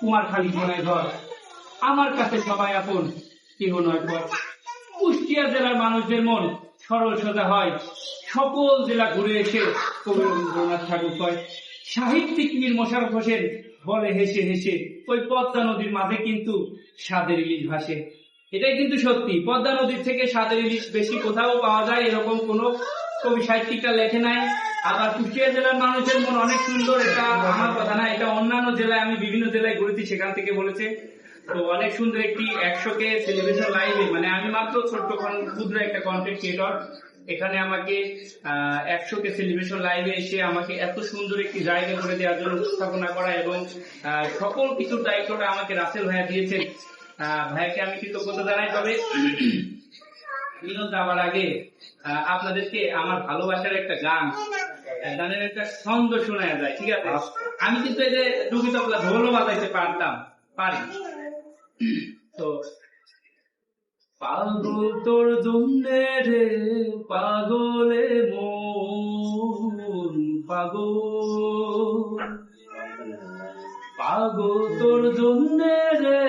কুমারখালী মনে ঘর আমার কাছে সবাই আপন, কেহ নয় পর কুষ্টিয়া জেলার মানুষদের মন সরল সোজা হয়। সকল জেলা ঘুরে এসে কবি রবীন্দ্রনাথ ঠাকুর কয়, সাহিত্যিক মীর মোশারফ হোসেন বলে হেসে হেসে, ওই পদ্মা নদীর মাঝে কিন্তু স্বাদের ইলিশ ভাসে। এটাই কিন্তু সত্যি, পদ্মা নদীর থেকে স্বাদের ইলিশ বেশি কোথাও পাওয়া যায় এরকম কোনো কবি সাহিত্যিকটা লেখে নাই। আবার কুষ্টিয়া জেলার মানুষের মন অনেক সুন্দর, এটা আমার কথা না, এটা অন্যান্য জেলায় আমি বিভিন্ন জেলায় ঘুরেছি, সেখান থেকে বলেছে। তো অনেক সুন্দর একটি একশো কে সেলিব্রেশন লাইভে মানে আমি মাত্র ছোট্ট ক্ষুদ্র একটা কন্টেন্ট ক্রিয়েটর এখানে আমাকে একশো কে সেলিব্রেশন লাইভে এসে আমাকে এত সুন্দর একটি জায়গা করে দেওয়ার জন্য উপস্থাপনা করা এবং সকল কিছুর দায়িত্বটা আমাকে রাসেল ভাইয়া দিয়েছেন। ভাইয়াকে আমি কৃতজ্ঞতা জানাই, তবে বিনোদ যাওয়ার আগে আপনাদেরকে আমার ভালোবাসার একটা গান গানের একটা ছন্দ শোনা যায় ঠিক আছে? আমি কিন্তু এই যে ডুবি তবলা ঢোলও বাজাইতে পারতাম পারি। তো পাগল তোর জন্যে রে পাগলে মন পাগল। পাগল তোর জন্যে রে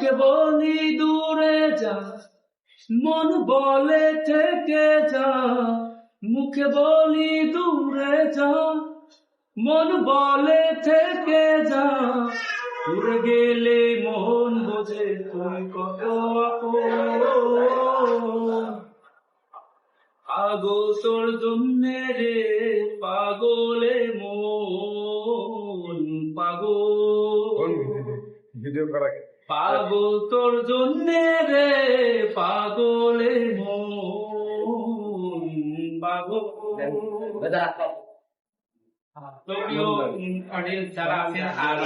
মুখে বলি দূরে যা, মন বলে থেকে যা, মুখে বলি দূরে যা, মন বলে থেকে যা। দূরে গেলে মন বোঝে তুই কত পাগল তোর জন্যে রে, পাগলে মন, পাগল। ভিডিও করা পাগল তোর জন্যে রে পাগলে মন পাগল। যারা আছেন আর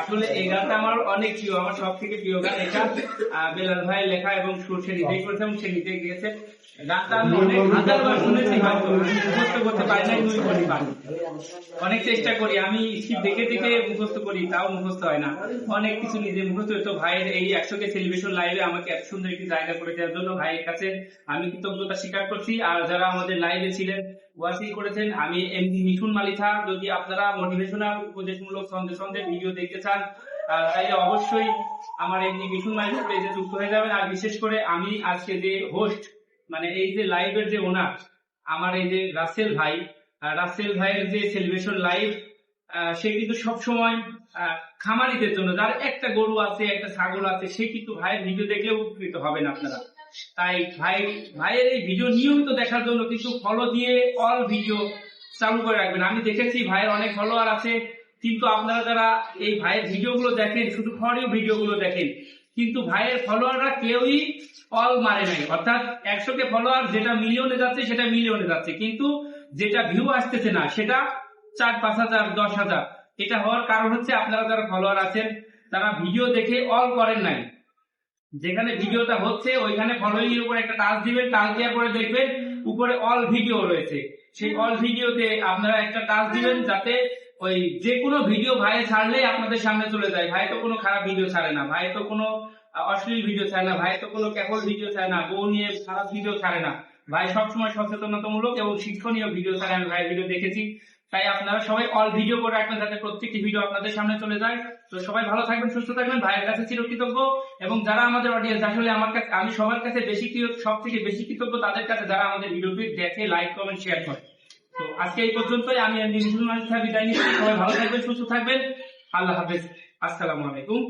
আসলে এই গানটা আমার অনেক প্রিয় আমার সব থেকে প্রিয় গান এটা। বেলাল ভাই লেখা এবং সুর সে নিজেই করেছে এবং সে নিজে গিয়েছে। গানটা আমি অনেক হাজারবার শুনেছি মুখস্থ করতে পারি নাই দুই করি পারি অনেক চেষ্টা করি আমি দেখে দেখে মুখস্থ করি তাও মুখস্থ হয় না। অনেক কিছু নিজে মুখস্থ হতো ভাইয়ের এই একশো কে সেলিব্রেশন লাইভে আমাকে এত সুন্দর একটি জায়গা করে দেওয়ার জন্য ভাইয়ের কাছে আমি কৃতজ্ঞতা স্বীকার করছি। আর যারা আমাদের লাইভে ছিলেন ওয়াসি করেছেন আমি এমডি মিঠুন মালিথা, যদি আপনারা মোটিভেশনাল উপদেশমূলক সন্দেহ সন্দেহ ভিডিও দেখতে চান তাহলে অবশ্যই আমার এমডি মিঠুন মালিথা পেজে যুক্ত হয়ে যাবেন। আর বিশেষ করে আমি আজকে যে হোস্ট মানে এই যে লাইভের যে ওনার আমার এই যে রাসেল ভাই রাসেল ভাইয়ের যে সেলিব্রেশন লাইভ সে কিন্তু সবসময় খামারিদের জন্য, যার একটা গরু আছে, একটা ছাগল আছে, সে কিন্তু ভাইয়ের ভিডিও দেখলেও উপকৃত হবেন আপনারা। তাই ভাই, ভাইয়ের এই ভিডিও নিয়মিত দেখার জন্য কিছু ফলো দিয়ে অল ভিডিও চালু করে রাখবেন। আমি দেখেছি ভাইয়ের অনেক ফলোয়ার আছে, কিন্তু আপনারা যারা এই ভাইয়ের ভিডিওগুলো দেখেন, শুধু ফরিও ভিডিওগুলো দেখেন, কিন্তু ভাইয়ের ফলোয়াররা কেউই অল মারে নাই। অর্থাৎ একশো কে ফলোয়ার যেটা মিলিয়নে যাচ্ছে, সেটা মিলিয়নে যাচ্ছে। কিন্তু যেটা ভিউ আসতেছে না, সেটা চার, পাঁচ হাজার, দশ হাজার। এটা হওয়ার কারণ হচ্ছে আপনারা যারা ফলোয়ার আছেন, তারা ভিডিও দেখে অল করেন নাই। যেখানে ভিডিওটা হচ্ছে, ওইখানে ফলোইং এর উপর একটা টাচ দিবেন টাচ দেওয়ার পরে দেখবেন উপরে অল ভিডিও রয়েছে। সেই অল ভিডিওতে আপনারা একটা টাচ দিবেন যাতে ওই যে কোনো ভিডিও ভাই ছাড়লে আপনাদের সামনে চলে যায়। ভাই তো কোনো খারাপ ভিডিও ছাড়ে না, ভাই তো কোনো অশ্লীল ভিডিও ছাড়ে না, ভাই তো কোনো কেবল ভিডিও ছাড়ে না, বউ নিয়ে খারাপ ভিডিও ছাড়ে না। ভাই সবসময় সচেতনতামূলক এবং শিক্ষণীয় ভিডিও ছাড়ে, আমি ভাই ভিডিও দেখেছি। তাই আপনারা সবাই অল ভিডিও করে রাখবেন যাতে প্রত্যেকটি ভিডিও আপনাদের সামনে চলে যায়। তো সবাই ভালো থাকবেন, সুস্থ থাকবেন, ভাইয়ের কাছে চিরকৃতজ্ঞ। এবং যারা আমাদের অডিয়েন্স আসলে আমার কাছে, আমি সবার কাছে বেশি সব থেকে বেশি কৃতজ্ঞ তাদের কাছে যারা আমাদের ভিডিওটি দেখে লাইক কমেন্ট শেয়ার করে। তো আজকে এই পর্যন্তই, আমি বিদায় নিচ্ছি। সবাই ভালো থাকবেন, সুস্থ থাকবেন। আল্লাহ হাফেজ। আসসালামু আলাইকুম।